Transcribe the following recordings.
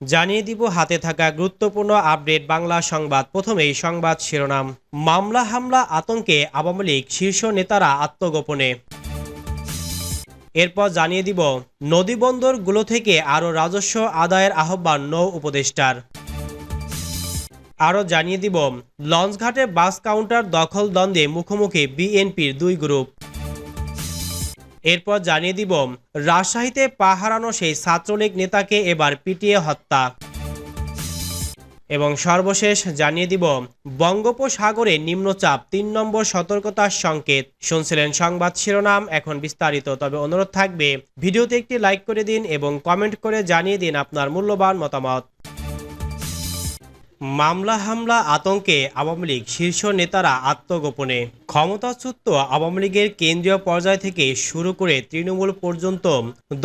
জানিয়ে দিব হাতে থাকা গুরুত্বপূর্ণ আপডেট বাংলা সংবাদ। প্রথমেই সংবাদ শিরোনাম। মামলা হামলা আতঙ্কে আওয়ামী লীগ শীর্ষ নেতারা আত্মগোপনে। এরপর জানিয়ে দিব নদীবন্দরগুলো থেকে আরও রাজস্ব আদায়ের আহ্বান নৌ উপদেষ্টার। আরও জানিয়ে দিব, লঞ্চঘাটে বাস কাউন্টার দখল দ্বন্দ্বে মুখোমুখি বিএনপির দুই গ্রুপ। এরপর জানিয়ে দিব, রাজশাহীতে পা হারানো সেই ছাত্রলীগ নেতাকে এবার পিটিয়ে হত্যা। এবং সর্বশেষ জানিয়ে দিব, বঙ্গোপসাগরে নিম্নচাপ, তিন নম্বর সতর্কতার সংকেত। শুনছিলেন সংবাদ শিরোনাম, এখন বিস্তারিত, তবে অনুরোধ থাকবে, ভিডিওতে একটি লাইক করে দিন এবং কমেন্ট করে জানিয়ে দিন আপনার মূল্যবান মতামত। মামলা হামলা আতঙ্কে আওয়ামী লীগ শীর্ষ নেতারা আত্মগোপনে। ক্ষমতাচ্যুত আওয়ামী লীগের কেন্দ্রীয় পর্যায় থেকে শুরু করে তৃণমূল পর্যন্ত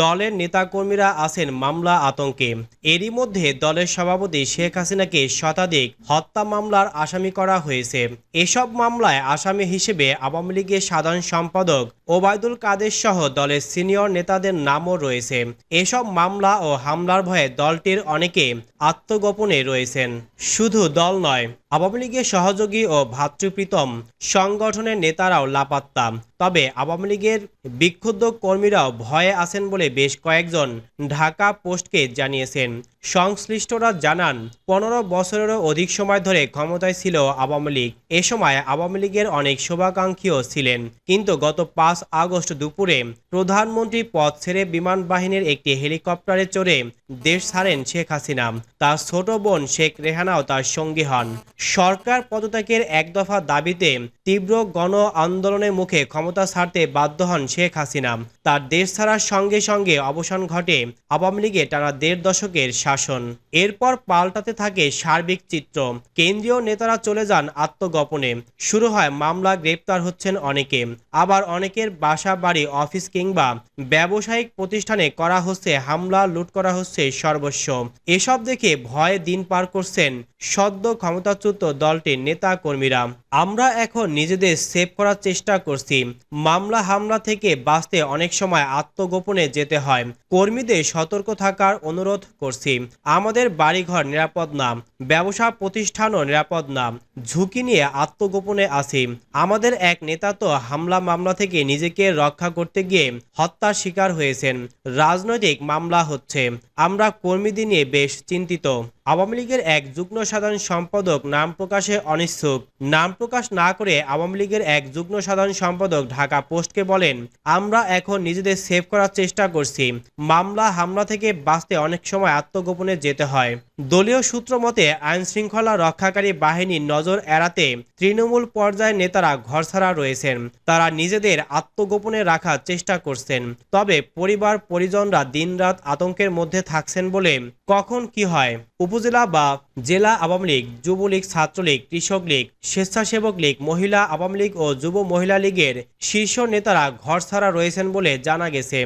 দলের নেতাকর্মীরা আছেন মামলা আতঙ্কে। এরই মধ্যে দলের সভাপতি শেখ হাসিনাকে শতাধিক হত্যা মামলার আসামি করা হয়েছে। এসব মামলায় আসামি হিসেবে আওয়ামী লীগের সাধারণ সম্পাদক ওবায়দুল কাদের সহ দলের সিনিয়র নেতাদের নামও রয়েছে। এসব মামলা ও হামলার ভয়ে দলটির অনেকে আত্মগোপনে রয়েছেন। শুধু দল নয় আওয়ামী লীগের সহযোগী ও ভ্রাতৃপ্রীতম সংগঠনের নেতারাও লাপাত্তা। তবে আওয়ামী লীগের বিক্ষুব্ধ কর্মীরাও ভয়ে আছেন বলে বেশ কয়েকজন ঢাকা পোস্টকে জানিয়েছেন। সংশ্লিষ্টরা জানান, পনেরো বছরেরও অধিক সময় ধরে ক্ষমতায় ছিল আওয়ামী লীগ। এ সময় আওয়ামী লীগের অনেক শুভাকাঙ্ক্ষীও ছিলেন। কিন্তু গত পাঁচ আগস্ট দুপুরে প্রধানমন্ত্রী পদ ছেড়ে বিমান বাহিনীর একটি হেলিকপ্টারে চড়ে দেশ ছাড়েন শেখ হাসিনা। তার ছোট বোন শেখ রেহানাও তার সঙ্গী হন। সরকার পদত্যাগের এক দফা দাবিতে তীব্র গণ আন্দোলনের মুখে ক্ষমতা ছাড়তে বাধ্য হন শেখ হাসিনা। তার দেশ ছাড়ার সঙ্গে সঙ্গে অবসান ঘটে আওয়ামী লীগে টানা দেড় দশকের শাসন। এরপর পাল্টাতে থাকে সার্বিক চিত্র। কেন্দ্রীয় নেতারা চলে যান আত্মগোপনে। শুরু হয় মামলা, গ্রেপ্তার হচ্ছেন অনেকে। আবার অনেকের বাসা, বাড়ি, অফিস কিংবা ব্যবসায়িক প্রতিষ্ঠানে করা হচ্ছে হামলা, লুট করা হচ্ছে সর্বস্ব। এসব দেখে ভয়ে দিন পার করছেন সদ্য ক্ষমতাচ্যুত দলটির নেতা কর্মীরা আমরা এখন নিজেদের সেভ করার চেষ্টা করছি। মামলা হামলা থেকে বাঁচতে অনেক সময় আত্মগোপনে যেতে হয়। কর্মীদের সতর্ক থাকার অনুরোধ করছি। আমাদের বাড়িঘর নিরাপদ না, ব্যবসা প্রতিষ্ঠানও নিরাপদ না, ঝুঁকি নিয়ে আত্মগোপনে আছি। আমাদের এক নেতা তো হামলা মামলা থেকে নিজেকে রক্ষা করতে গিয়ে হত্যার শিকার হয়েছেন। রাজনৈতিক মামলা হচ্ছে। আমরা কর্মীদের নিয়ে বেশ চিন্তিত। আওয়ামী লীগের এক যুগ্ম সাধারণ সম্পাদক নাম প্রকাশে অনিচ্ছুক। নাম প্রকাশ না করে আওয়ামী লীগের এক যুগ্ম সাধারণ সম্পাদক ঢাকা পোস্টকে বলেন, আমরা এখন নিজেদের সেভ করার চেষ্টা করছি। মামলা, হামলা থেকে বাঁচতে অনেক সময় আত্মগোপনে যেতে হয়। দলীয় সূত্র মতে আইন শৃঙ্খলা রক্ষাকারী বাহিনীর নজর এড়াতে তৃণমূল পর্যায়ের নেতারা ঘরছাড়া রয়েছেন। তারা নিজেদের আত্মগোপনে রাখার চেষ্টা করছেন। তবে পরিবার পরিজনরা দিনরাত আতঙ্কের মধ্যে থাকছেন বলে কখন কি হয়? উপজেলা বা জেলা আওয়ামী লীগ, যুবলীগ, ছাত্রলীগ কৃষক লীগ স্বেচ্ছাসেবক লীগ, মহিলা আওয়ামী লীগ ও যুব মহিলা লীগের শীর্ষ নেতারা ঘরছাড়া রয়েছেন বলে জানা গেছে।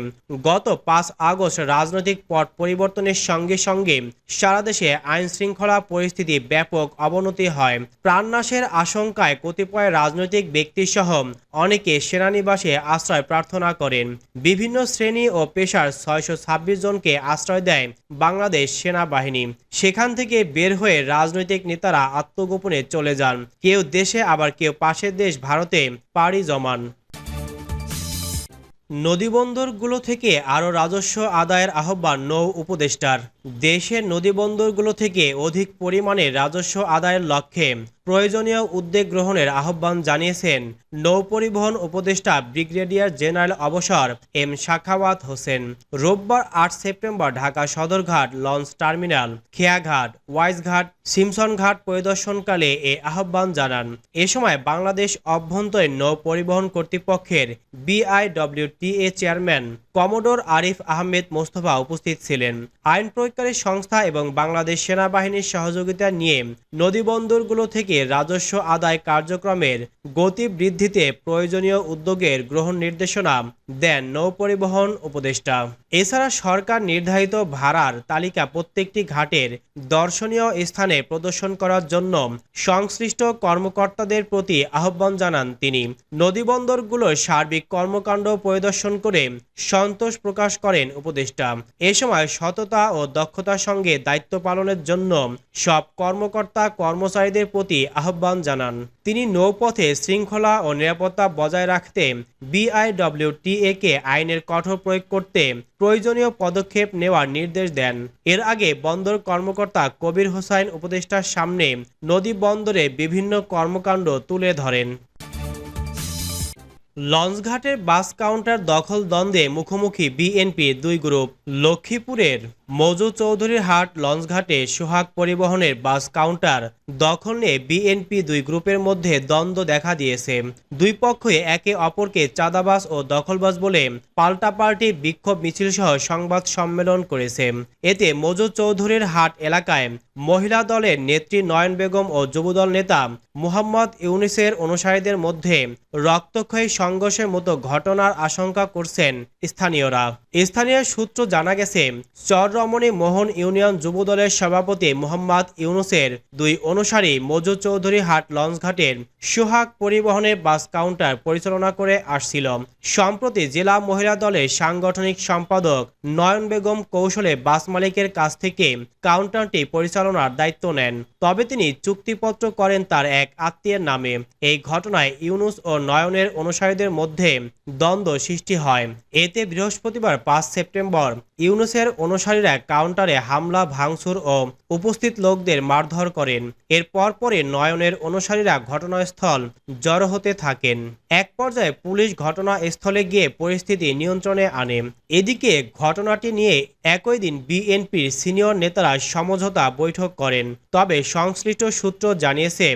গত পাঁচ আগস্ট রাজনৈতিক পট পরিবর্তনের সঙ্গে সঙ্গে সারা দেশে আইন শৃঙ্খলা পরিস্থিতি ব্যাপক অবনতি হয়। প্রাণনাশের আশঙ্কায় কতিপয় রাজনৈতিক ব্যক্তিসহ অনেকে সেনানিবাসে আশ্রয় প্রার্থনা করেন। বিভিন্ন শ্রেণি ও পেশার ছয়শো ছাব্বিশ জনকে আশ্রয় দেয় বাংলাদেশ সেনাবাহিনী। সেখান থেকে বের হয়ে রাজনৈতিক নেতারা আত্মগোপনে চলে যান। কেউ দেশে, আবার কেউ পাশের দেশ ভারতে পাড়ি জমান। নদীবন্দরগুলো থেকে আরও রাজস্ব আদায়ের আহ্বান নৌ উপদেষ্টার। দেশের নদীবন্দরগুলো থেকে অধিক পরিমাণে রাজস্ব আদায়ের লক্ষ্যে প্রয়োজনীয় উদ্যোগ গ্রহণের আহ্বান জানিয়েছেন নৌপরিবহন উপদেষ্টা ব্রিগেডিয়ার জেনারেল অবসর এম শাখাওয়াত হোসেন। রোববার আট September Dhaka Sadarghat, launch terminal, Kheyaghat, Wiseghat Simson Ghat পরিদর্শনকালে এ আহ্বান জানান। এ সময় বাংলাদেশ অভ্যন্তরীণ নৌ পরিবহন কর্তৃপক্ষের BIWTA chairman commodore Arif Ahmed Mostafa উপস্থিত ছিলেন। আইন প্রয়োগকারী সংস্থা এবং বাংলাদেশ সেনাবাহিনীর সহযোগিতা নিয়ে নদীবন্দরগুলো থেকে রাজস্ব আদায় কার্যক্রমের গতি বৃদ্ধিতে প্রয়োজনীয় উদ্যোগের গ্রহণ নির্দেশনা দেন নৌপরিবহন উপদেষ্টা। এছাড়া সরকার নির্ধারিত ভাড়ার তালিকা প্রত্যেকটি ঘাটের দর্শনীয় স্থানে প্রদর্শন করার জন্য সংশ্লিষ্ট কর্মকর্তাদের প্রতি আহ্বান জানান তিনি। নদীবন্দরগুলোর সার্বিক কর্মকাণ্ড পরিদর্শন করে সন্তোষ প্রকাশ করেন উপদেষ্টা। এ সময় সততা ও দক্ষতার সঙ্গে দায়িত্ব পালনের জন্য সব কর্মকর্তা কর্মচারীদের প্রতি আহ্বান জানান। তিনি নৌপথে শৃঙ্খলা ও নিরাপত্তা বজায় রাখতে বিআইডব্লিউটিএ কে আইনের কঠোর প্রয়োগ করতে প্রয়োজনীয় পদক্ষেপ নেওয়ার নির্দেশ দেন। এর আগে বন্দর কর্মকর্তা কবির হোসাইন উপদেষ্টার সামনে নদী বন্দরে বিভিন্ন কর্মকাণ্ড তুলে ধরেন। লঞ্চঘাটের বাস কাউন্টার দখল দ্বন্দ্বে মুখোমুখি বিএনপির দুই গ্রুপ, লক্ষ্মীপুরের মজু চৌধুরীর হাট, লঞ্চঘাটে সোহাগ পরিবহনের বাস কাউন্টার, দখল নিয়ে বিএনপি দুই গ্রুপের মধ্যে দ্বন্দ্ব দেখা দিয়েছে। দুই পক্ষই একে অপরকে চাঁদাবাস ও দখলবাস বলে পাল্টাপাল্টি বিক্ষোভ মিছিল সহ সংবাদ সম্মেলন করেছে। এতে মজু চৌধুরীর হাট এলাকায় মহিলা দলের নেত্রী নয়ন বেগম ও যুবদল নেতা মোহাম্মদ ইউনিসের অনুসারীদের মধ্যে রক্তক্ষয়ী সংঘর্ষের মতো ঘটনার আশঙ্কা করছেন স্থানীয়রা। স্থানীয় সূত্র জানা গেছে, চররমণী মোহন ইউনিয়ন যুবদলের সভাপতি মোহাম্মদ ইউনুসের দুই অনুসারী মজু চৌধুরী হাট লঞ্চঘাটের সোহাগ পরিবহনের বাস কাউন্টার পরিচালনা করে আসছিল। সম্প্রতি জেলা মহিলা দলের সাংগঠনিক সম্পাদক নয়ন বেগম কৌশলে বাস মালিকের কাছ থেকে কাউন্টারটি পরিচালনার দায়িত্ব নেন। তবে তিনি চুক্তিপত্র করেন তার এক আত্মীয়ের নামে। এই ঘটনায় ইউনুস ও নয়নের অনুসারীদের মধ্যে দ্বন্দ্ব সৃষ্টি হয়। এতে বৃহস্পতিবার পাঁচ সেপ্টেম্বর ইউনুসের অনুসারীরা কাউন্টারে হামলা, ভাঙচুর ও উপস্থিত লোকদের মারধর করেন। এর পরপরই নয়নের অনুসারীরা ঘটনাস্থল জড়ো হতে থাকেন। এক পর্যায়ে পুলিশ ঘটনাস্থলে গিয়ে পরিস্থিতি নিয়ন্ত্রণে আনে। এদিকে ঘটনাটি নিয়ে একই দিন বিএনপির সিনিয়র নেতারা সমঝোতা বৈঠক করেন। তবে সংশ্লিষ্ট সূত্র জানিয়েছে,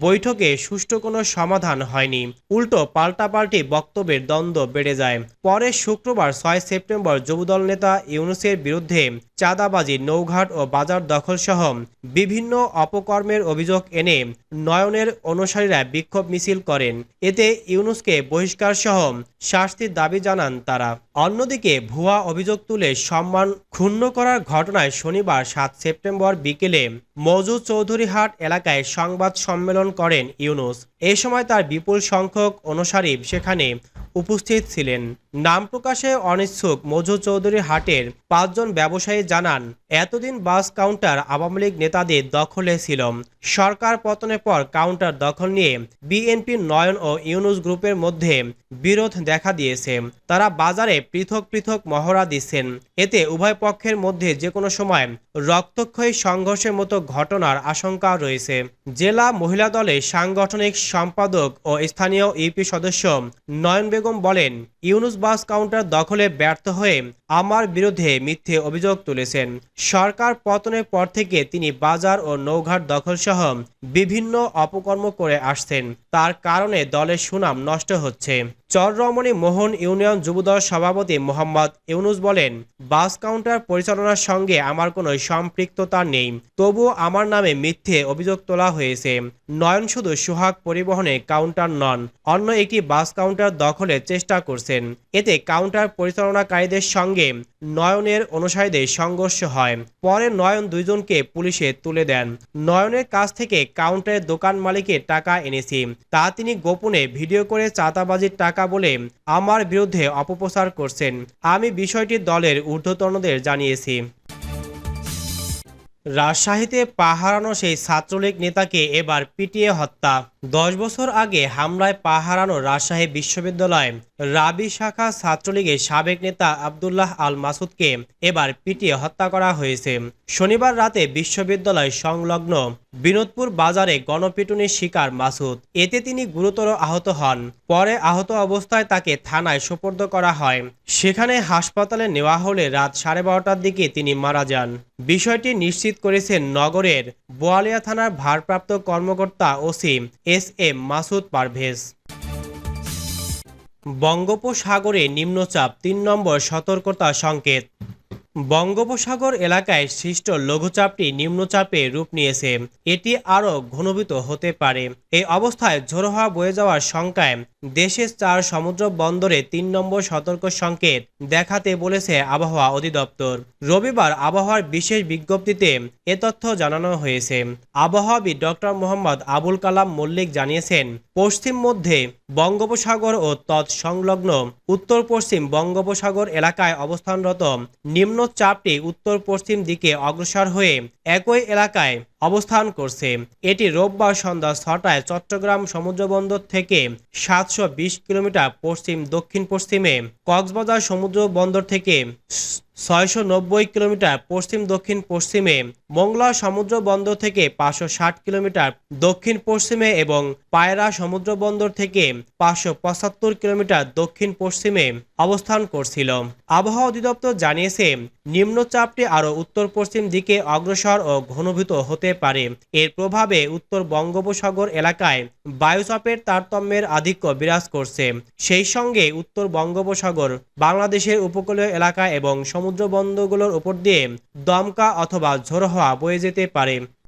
বৈঠকে সুষ্ঠু কোনো সমাধান হয়নি। উল্টো পাল্টাপাল্টি বক্তব্যের দ্বন্দ্ব বেড়ে যায়। পরে শুক্রবার ছয় সেপ্টেম্বর যুবদল নেতা ইউনুসের বিরুদ্ধে চাঁদাবাজি, নৌঘাট ও বাজার দখল সহ বিভিন্ন অপকর্মের অভিযোগ এনে নয়নের অনুসারীরা বিক্ষোভ মিছিল করেন। এতে ইউনুসকে বহিষ্কার সহ শাস্তির দাবি জানান তারা। অন্যদিকে ভুয়া অভিযোগ তুলে সম্মান ক্ষুণ্ণ করার ঘটনায় শনিবার সাত সেপ্টেম্বর বিকেলে মজুদ চৌধুরীহাট এলাকায় সংবাদ সম্মেলন করেন ইউনুস। এ সময় তার বিপুল সংখ্যক অনুসারী সেখানে উপস্থিত ছিলেন। নাম প্রকাশে অনিচ্ছুক মজু চৌধুরী হাটের পাঁচজন ব্যবসায়ী জানান, এতদিন বাস কাউন্টার আওয়ামী লীগ নেতাদের দখলে ছিল। সরকার পতনের পর কাউন্টার দখল নিয়ে বিএনপির নয়ন ও ইউনুস গ্রুপের মধ্যে বিরোধ দেখা দিয়েছে। তারা বাজারে পৃথক পৃথক মহড়া দিচ্ছেন। এতে উভয় পক্ষের মধ্যে যে কোনো সময় রক্তক্ষয়ী সংঘর্ষের মতো ঘটনার আশঙ্কা রয়েছে। জেলা মহিলা দলের সাংগঠনিক সম্পাদক ও স্থানীয় ইউপি সদস্য নয়ন বেগম বলেন, ইউনুস বাস কাউন্টার দখলে ব্যর্থ হয়ে আমার বিরুদ্ধে মিথ্যে অভিযোগ তুলেছেন। সরকার পতনের পর থেকে তিনি বাজার ও নৌঘাট দখল সহ বিভিন্ন অপকর্ম করে আসছেন। তার কারণে দলের সুনাম নষ্ট হচ্ছে। চররমণী মোহন ইউনিয়ন যুবদল সভাপতি মোহাম্মদ ইউনুস বলেন, বাস কাউন্টার পরিচালনার সঙ্গে আমার কোনো সম্পৃক্ততা নেই। তবুও আমার নামে মিথ্যে অভিযোগ তোলা হয়েছে। নয়ন শুধু সোহাগ পরিবহনে কাউন্টার নন, অন্য একটি বাস কাউন্টার দখলের চেষ্টা করছেন। এতে কাউন্টার পরিচালনাকারীদের সঙ্গে নয়নের অনুসারীদের সংঘর্ষ হয়। পরে নয়ন দুইজনকে পুলিশে তুলে দেন। নয়নের কাছ থেকে কাউন্টারের দোকান মালিকের টাকা এনেছি। তা তিনি গোপনে ভিডিও করে চাঁদাবাজির টাকা বলে আমার বিরুদ্ধে অপপ্রচার করছেন। আমি বিষয়টি দলের ঊর্ধ্বতনদের জানিয়েছি। রাজশাহীতে পা হারানো সেই ছাত্রলীগ নেতাকে এবার পিটিয়ে হত্যা। দশ বছর আগে হামলায় পা হারানো রাজশাহী বিশ্ববিদ্যালয় রাবি শাখা ছাত্রলীগের সাবেক নেতা আবদুল্লাহ আল মাসুদকে এবার পিটিয়ে হত্যা করা হয়েছে। শনিবার রাতে বিশ্ববিদ্যালয় সংলগ্ন বিনোদপুর বাজারে গণপিটুনির শিকার মাসুদ। এতে তিনি গুরুতর আহত হন। পরে আহত অবস্থায় তাকে থানায় সোপর্দ করা হয়। সেখানে হাসপাতালে নেওয়া হলে রাত সাড়ে বারোটার দিকে তিনি মারা যান। বিষয়টি নিশ্চিত করেছেন নগরের বোয়ালিয়া থানার ভারপ্রাপ্ত কর্মকর্তা OC S M Masud Parvez. বঙ্গোপসাগরে নিম্নচাপ তিন নম্বর সতর্কতা সংকেত। বঙ্গোপসাগর এলাকায় সৃষ্ট লঘুচাপটি নিম্নচাপে রূপ নিয়েছে। এটি আরও ঘনীভূত হতে পারে। এই অবস্থায় ঝোড়ো হাওয়া বয়ে যাওয়ার শঙ্কায় দেশের চার সমুদ্র বন্দরে তিন নম্বর সতর্ক সংকেত দেখাতে বলেছে আবহাওয়া অধিদপ্তর। রবিবার আবহাওয়ার বিশেষ বিজ্ঞপ্তিতে এ তথ্য জানানো হয়েছে। আবহাওয়াবিদ ডক্টর মোহাম্মদ আবুল কালাম মল্লিক জানিয়েছেন, পশ্চিম মধ্যে বঙ্গোপসাগর ও তৎসংলগ্ন উত্তর পশ্চিম বঙ্গোপসাগর এলাকায় অবস্থানরত নিম্নচাপটি উত্তর পশ্চিম দিকে অগ্রসর হয়ে একই এলাকায় অবস্থান করছে। এটি রোববার সন্ধ্যা ছটায় চট্টগ্রাম সমুদ্রবন্দর থেকে সাতশো বিশ কিলোমিটার পশ্চিম, দক্ষিণ পশ্চিমে কক্সবাজার সমুদ্র বন্দর থেকে ছয়শো নব্বই কিলোমিটার পশ্চিম, দক্ষিণ পশ্চিমে মংলা সমুদ্র বন্দর থেকে পাঁচশো ষাট কিলোমিটার দক্ষিণ পশ্চিমে এবং পায়রা সমুদ্র বন্দর থেকে পাঁচশো পঁচাত্তর কিলোমিটার দক্ষিণ পশ্চিমে অবস্থান করছিল। আবহাওয়া অধিদপ্তর জানিয়েছে, নিম্নচাপটি আরও উত্তর পশ্চিম দিকে অগ্রসর ও ঘনীভূত হতে পারে। এর প্রভাবে উত্তর বঙ্গোপসাগর এলাকায় বায়ুচাপের তারতম্যের আধিক্য বিরাজ করছে। সেই সঙ্গে উত্তর বঙ্গোপসাগর, বাংলাদেশের উপকূলীয় এলাকা এবং সমুদ্র বন্দরগুলোর উপর দিয়ে দমকা অথবা ঝোড়ো হওয়া বয়ে যেতে পারে।